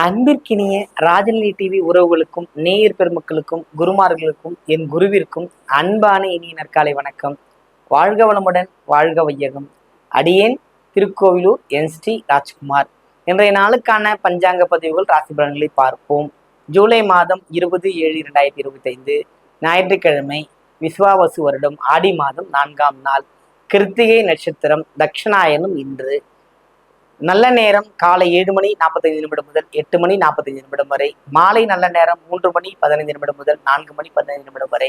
அன்பிற்கினிய ராஜநிலை டிவி உறவுகளுக்கும் நேயர் பெருமக்களுக்கும் குருமார்களுக்கும் என் குருவிற்கும் அன்பான இனிய நற்காலை வணக்கம். வாழ்க வளமுடன் வாழ்க வையகம். அடியேன் திருக்கோவிலூர் என் ஸ்ரீ ராஜ்குமார். இன்றைய நாளுக்கான பஞ்சாங்க பதிவுகள் ராசி பலன்களை பார்ப்போம். ஜூலை மாதம் இருபது ஏழு இரண்டாயிரத்தி இருபத்தைந்து ஞாயிற்றுக்கிழமை விஸ்வாவசு வருடம் ஆடி மாதம் நான்காம் நாள் கிருத்திகை நட்சத்திரம் தட்சிணாயனம் இன்று. நல்ல நேரம் காலை ஏழு மணி நாற்பத்தைந்து நிமிடம் முதல் எட்டு மணி நாற்பத்தைந்து நிமிடம் வரை மாலை நல்ல நேரம் மூன்று மணி பதினைந்து நிமிடம் முதல் நான்கு மணி பதினைந்து நிமிடம் வரை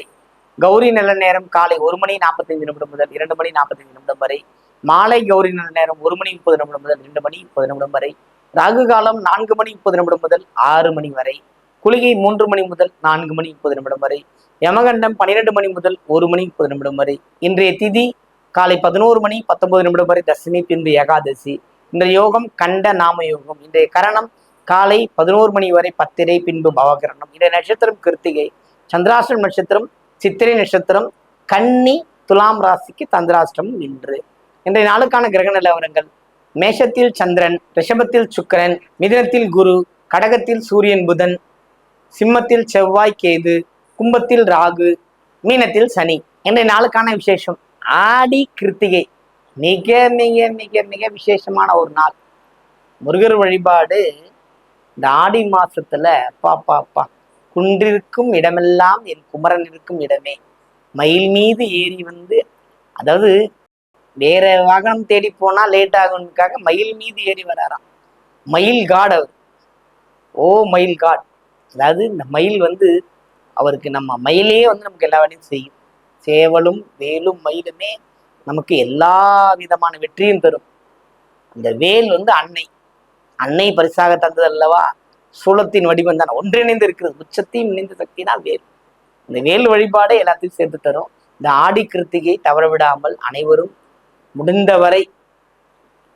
கௌரி நல்ல நேரம் காலை ஒரு மணி நாற்பத்தைந்து நிமிடம் முதல் இரண்டு மணி நாற்பத்தைந்து நிமிடம் வரை மாலை கௌரி நல்ல நேரம் ஒரு மணி முப்பது நிமிடம் முதல் இரண்டு மணி முப்பது நிமிடம் வரை ராகு காலம் நான்கு மணி முப்பது நிமிடம் முதல் ஆறு மணி வரை குளிகை மூன்று மணி முதல் நான்கு மணி முப்பது நிமிடம் வரை யமகண்டம் பன்னிரெண்டு மணி முதல் ஒரு மணி முப்பது நிமிடம் வரை இன்றைய திதி காலை பதினோரு மணி பத்தொன்பது நிமிடம் வரை தசமி பின்பு ஏகாதசி இந்த யோகம் கண்ட நாம யோகம். இன்றைய கரணம் காலை பதினோரு மணி வரை பத்திரை பின்பு பவகரணம். இந்த நட்சத்திரம் கிருத்திகை. சந்திராஷ்டிரம் நட்சத்திரம் சித்திரை நட்சத்திரம் கன்னி துலாம் ராசிக்கு தந்திராஷ்டிரம் இன்று. இன்றைய நாளுக்கான கிரக நிலவரங்கள். மேஷத்தில் சந்திரன் ரிஷபத்தில் சுக்கிரன் மிதனத்தில் குரு கடகத்தில் சூரியன் புதன் சிம்மத்தில் செவ்வாய் கேது கும்பத்தில் ராகு மீனத்தில் சனி. இன்றைய நாளுக்கான விசேஷம். ஆடி கிருத்திகை. மிக மிக மிக மிக விசேஷமான ஒரு நாள். முருகர் வழிபாடு இந்த ஆடி மாசத்துல அப்பா அப்பா குன்றிருக்கும் இடமெல்லாம் என் குமரன் இருக்கும் இடமே. மயில் மீது ஏறி வந்து அதாவது வேற வாகனம் தேடி போனா லேட் ஆகும்னுக்காக மயில் மீது ஏறி வராராம். மயில் காட் அவர். ஓ மயில் காட் அதாவது இந்த மயில் வந்து அவருக்கு நம்ம மயிலே வந்து நமக்கு எல்லா வேலையும் செய்யும். சேவலும் வேலும் மயிலுமே நமக்கு எல்லா விதமான வெற்றியும் தரும். அந்த வேல் வந்து அன்னை. அன்னை பரிசாக தந்தது அல்லவா? சூலத்தின் வடிவம் தான். ஒன்றிணைந்து இருக்கிறது. உச்சத்தையும் இணைந்த சக்தினா வேல். இந்த வேல் வழிபாடே எல்லாத்தையும் சேர்த்து தரும். இந்த ஆடி கிருத்திகை தவற விடாமல் அனைவரும் முடிந்தவரை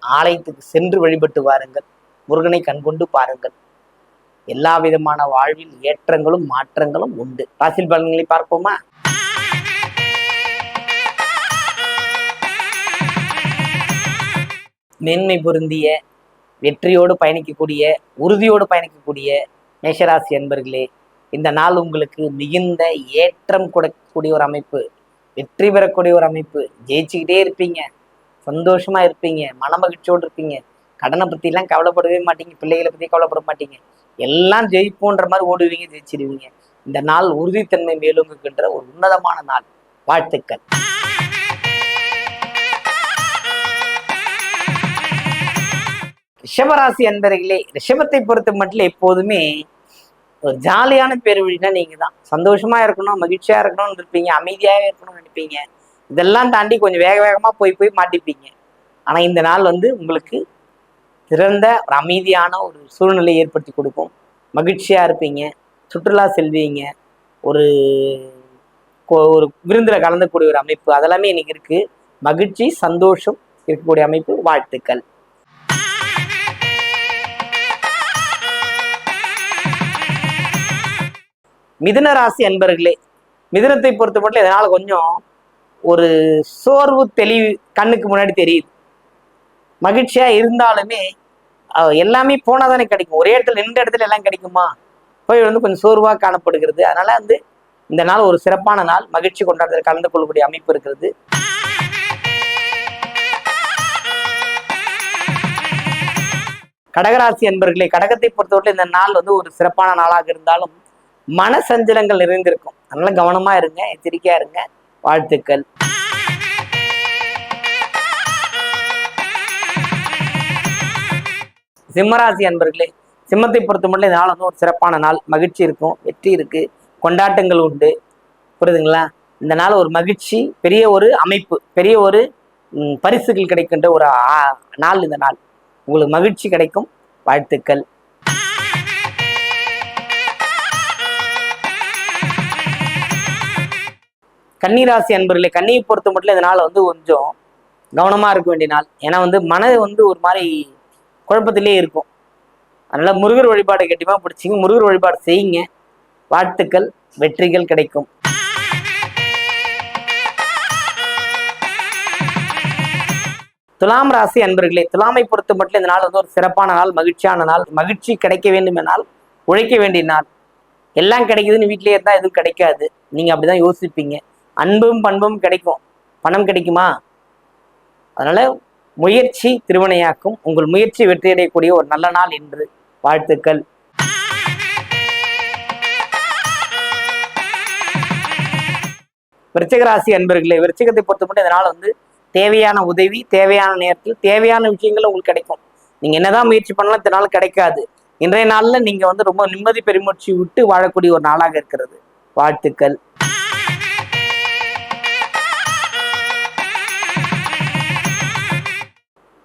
ஆலயத்துக்கு சென்று வழிபட்டு வாருங்கள். முருகனை கண்கொண்டு பாருங்கள். எல்லா விதமான வாழ்வில் ஏற்றங்களும் மாற்றங்களும் உண்டு. ராசில் பலன்களை பார்ப்போமா? மேன்மை பொருந்திய வெற்றியோடு பயணிக்கக்கூடிய உறுதியோடு பயணிக்கக்கூடிய மேஷராசி அன்பர்களே இந்த நாள் உங்களுக்கு மிகுந்த ஏற்றம் கொடுக்கக்கூடிய ஒரு அமைப்பு வெற்றி பெறக்கூடிய ஒரு அமைப்பு. ஜெயிச்சுக்கிட்டே இருப்பீங்க சந்தோஷமா இருப்பீங்க மனமகிழ்ச்சியோடு இருப்பீங்க. கடனை பற்றிலாம் கவலைப்படவே மாட்டீங்க பிள்ளைகளை பற்றி கவலைப்பட மாட்டீங்க. எல்லாம் ஜெயிப்போன்ற மாதிரி ஓடுவீங்க ஜெயிச்சிடுவீங்க இந்த நாள் உறுதித்தன்மை மேலோங்குகின்ற ஒரு உன்னதமான நாள். வாழ்த்துக்கள். ரிஷபராசி அன்பர்களே ரிஷபத்தை பொறுத்த மட்டும் எப்போதுமே ஒரு ஜாலியான பேர் வழினா நீங்க தான் சந்தோஷமா இருக்கணும் மகிழ்ச்சியா இருக்கணும்னு இருப்பீங்க அமைதியாகவே இருக்கணும்னு நினைப்பீங்க. இதெல்லாம் தாண்டி கொஞ்சம் வேக வேகமா போய் போய் மாட்டிப்பீங்க. ஆனா இந்த நாள் வந்து உங்களுக்கு சிறந்த ஒரு அமைதியான ஒரு சூழ்நிலையை ஏற்படுத்தி கொடுக்கும். மகிழ்ச்சியா இருப்பீங்க சுற்றுலா செல்வீங்க ஒரு ஒரு விருந்தில் கலந்துக்கூடிய ஒரு அமைப்பு அதெல்லாமே இன்னைக்கு இருக்கு. மகிழ்ச்சி சந்தோஷம் இருக்கக்கூடிய அமைப்பு வாழ்த்துக்கள். மிதுன ராசி அன்பர்களே மிதுனத்தை பொறுத்த மட்டும் இதனால் கொஞ்சம் ஒரு சோர்வு தெளிவு கண்ணுக்கு முன்னாடி தெரியுது. மகிழ்ச்சியாக இருந்தாலுமே எல்லாமே போனால் தானே கிடைக்கும். ஒரே இடத்துல நின்ற இடத்துல எல்லாம் கிடைக்குமா? போய் வந்து கொஞ்சம் சோர்வாக காணப்படுகிறது. அதனால வந்து இந்த நாள் ஒரு சிறப்பான நாள். மகிழ்ச்சி கொண்டாடுறதுல கலந்து கொள்ளக்கூடிய அமைப்பு இருக்கிறது. கடகராசி அன்பர்களே கடகத்தை பொறுத்தவரை இந்த நாள் வந்து ஒரு சிறப்பான நாளாக இருந்தாலும் மன சஞ்சலங்கள் நிறைந்திருக்கும் அதனால கவனமா இருங்க எச்சரிக்கையா இருங்க. வாழ்த்துக்கள். சிம்மராசி அன்பர்களே சிம்மத்தை பொறுத்த மட்டும் இந்த நாள் வந்து ஒரு சிறப்பான நாள். மகிழ்ச்சி இருக்கும் வெற்றி இருக்கு கொண்டாட்டங்கள் உண்டு. புரியுதுங்களா? இந்த நாள் ஒரு மகிழ்ச்சி பெரிய ஒரு அமைப்பு பெரிய ஒரு பரிசுகள் கிடைக்கின்ற ஒரு நாள் இந்த நாள். உங்களுக்கு மகிழ்ச்சி கிடைக்கும். வாழ்த்துக்கள். கன்னிராசி அன்பர்களே கண்ணியை பொறுத்த மட்டும் இந்த நாள் வந்து கொஞ்சம் கவனமாக இருக்க வேண்டிய நாள். ஏன்னா வந்து மனது வந்து ஒரு மாதிரி குழப்பத்திலே இருக்கும். அதனால் முருகர் வழிபாடு கண்டிப்பாக பிடிச்சிங்க. முருகர் வழிபாடு செய்யுங்க. வாழ்த்துக்கள் வெற்றிகள் கிடைக்கும். துலாம் ராசி அன்பர்களே துலாமை பொறுத்த மட்டும் இந்த நாள் வந்து ஒரு சிறப்பான நாள் மகிழ்ச்சியான நாள் மகிழ்ச்சி கிடைக்க வேண்டும் என்னால் உழைக்க வேண்டிய நாள். எல்லாம் கிடைக்குதுன்னு வீட்டிலேயே இருந்தால் எதுவும் கிடைக்காது. நீங்கள் அப்படிதான் யோசிப்பீங்க. அன்பும் பண்பும் கிடைக்கும். பணம் கிடைக்குமா? அதனால முயற்சி திருவினையாக்கும். உங்கள் முயற்சி வெற்றியடையக்கூடிய ஒரு நல்ல நாள் என்று வாழ்த்துக்கள். விருச்சிகராசி அன்பர்களே விருச்சிகத்தை பொறுத்த மட்டும் இதனால் வந்து தேவையான உதவி தேவையான நேரத்தில் தேவையான விஷயங்கள் உங்களுக்கு கிடைக்கும். நீங்கள் என்னதான் முயற்சி பண்ணலாம் இதனால் கிடைக்காது. இன்றைய நாளில் நீங்கள் வந்து ரொம்ப நிம்மதி பெருமூச்சு விட்டு வாழக்கூடிய ஒரு நாளாக இருக்கிறது. வாழ்த்துக்கள்.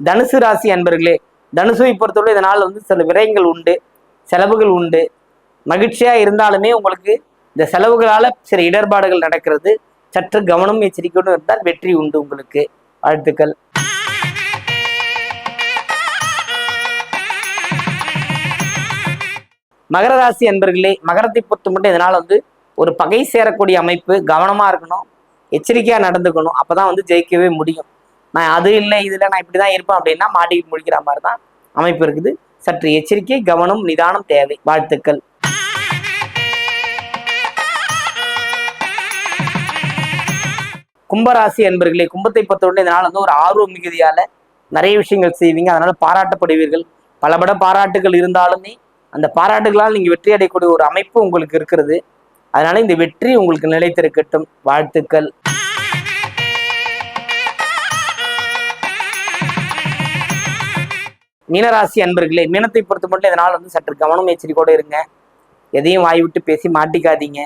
தனுசு ராசி அன்பர்களே தனுசுவை பொறுத்தவரை இதனால் வந்து சில விரயங்கள் உண்டு செலவுகள் உண்டு. மகிழ்ச்சியாக இருந்தாலுமே உங்களுக்கு இந்த செலவுகளால் சில இடர்பாடுகள் நடக்கிறது. சற்று கவனம் எச்சரிக்கையோடு இருந்தால் வெற்றி உண்டு உங்களுக்கு. வாழ்த்துக்கள். மகர ராசி அன்பர்களே மகரத்தை பொறுத்த மட்டும் இதனால் வந்து ஒரு பகை சேரக்கூடிய அமைப்பு. கவனமாக இருக்கணும் எச்சரிக்கையாக நடந்துக்கணும். அப்பதான் வந்து ஜெயிக்கவே முடியும். நான் அது இல்லை இதில் நான் இப்படி தான் இருப்பேன் அப்படின்னா மாட்டிக்கிட்டு முடிக்கிற மாதிரி தான் அமைப்பு இருக்குது. சற்று எச்சரிக்கை கவனம் நிதானம் தேவை. வாழ்த்துக்கள். கும்பராசி என்பர்களே கும்பத்தை பொறுத்தவரை இதனால் வந்து ஒரு ஆர்வம் மிகுதியால் நிறைய விஷயங்கள் செய்வீங்க. அதனால் பாராட்டப்படுவீர்கள். பலபட பாராட்டுகள் இருந்தாலுமே அந்த பாராட்டுகளால் நீங்கள் வெற்றி அடையக்கூடிய ஒரு அமைப்பு உங்களுக்கு இருக்கிறது. அதனால் இந்த வெற்றி உங்களுக்கு நிலைத்திருக்கட்டும். வாழ்த்துக்கள். மீனராசி அன்பர்களே மீனத்தை பொறுத்த மட்டும் இதனால் வந்து சற்று கவனம் எச்சரிக்கையோடு இருங்க. எதையும் வாய் விட்டு பேசி மாட்டிக்காதீங்க.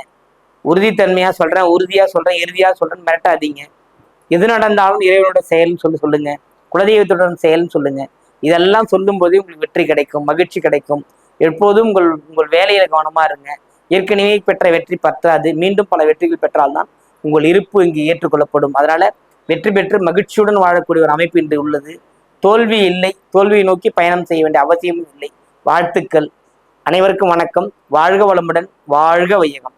உறுதித்தன்மையாக சொல்கிறேன் உறுதியாக சொல்கிறேன் இறுதியாக சொல்கிறேன் மிரட்டாதீங்க. எது நடந்தாலும் இறைவனோட செயல்னு சொல்லி சொல்லுங்க. குலதெய்வத்துடன் செயல்னு சொல்லுங்க. இதெல்லாம் சொல்லும்போதே உங்களுக்கு வெற்றி கிடைக்கும் மகிழ்ச்சி கிடைக்கும். எப்போதும் உங்கள் உங்கள் வேலையில கவனமா இருங்க. ஏற்கனவே பெற்ற வெற்றி பற்றாது. மீண்டும் பல வெற்றிகள் பெற்றால்தான் உங்கள் இருப்பு இங்கு ஏற்றுக்கொள்ளப்படும். அதனால வெற்றி பெற்று மகிழ்ச்சியுடன் வாழக்கூடிய ஒரு அமைப்பு இன்று உள்ளது. தோல்வி இல்லை. தோல்வியை நோக்கி பயணம் செய்ய வேண்டிய அவசியமும் இல்லை. வாழ்த்துக்கள். அனைவருக்கும் வணக்கம். வாழ்க வளமுடன். வாழ்க வையகம்.